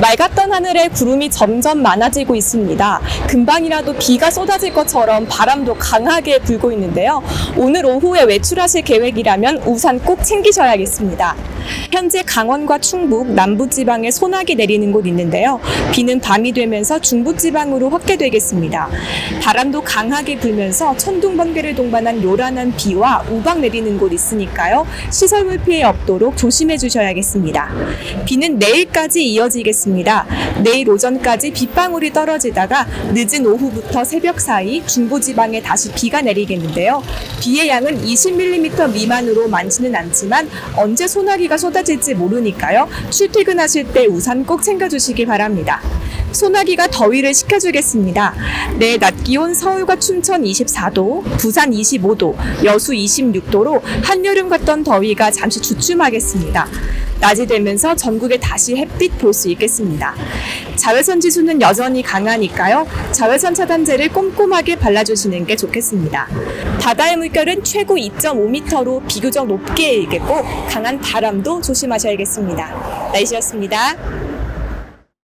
맑았던 하늘에 구름이 점점 많아지고 있습니다. 금방이라도 비가 쏟아질 것처럼 바람도 강하게 불고 있는데요. 오늘 오후에 외출하실 계획이라면 우산 꼭 챙기셔야겠습니다. 현재 강원과 충북, 남부지방에 소나기 내리는 곳 있는데요. 비는 밤이 되면서 중부지방으로 확대되겠습니다. 바람도 강하게 불면서 천둥 번개를 동반한 요란한 비와 우박 내리는 곳 있으니까요. 시설물 피해 없도록 조심해 주셔야겠습니다. 비는 내일까지 이어지겠습니다. 내일 오전까지 빗방울이 떨어지다가 늦은 오후부터 새벽 사이 중부지방에 다시 비가 내리겠는데요. 비의 양은 20mm 미만으로 많지는 않지만 언제 소나기가 쏟아 질지 모르니까요. 출퇴근하실 때 우산 꼭 챙겨주시기 바랍니다. 소나기가 더위를 식혀주겠습니다. 내일 낮 기온 서울과 춘천 24도, 부산 25도, 여수 26도로 한여름 같던 더위가 잠시 주춤하겠습니다. 낮이 되면서 전국에 다시 햇빛 볼 수 있겠습니다. 자외선 지수는 여전히 강하니까요. 자외선 차단제를 꼼꼼하게 발라주시는 게 좋겠습니다. 바다의 물결은 최고 2.5m로 비교적 높게 일겠고 강한 바람도 조심하셔야겠습니다. 날씨였습니다.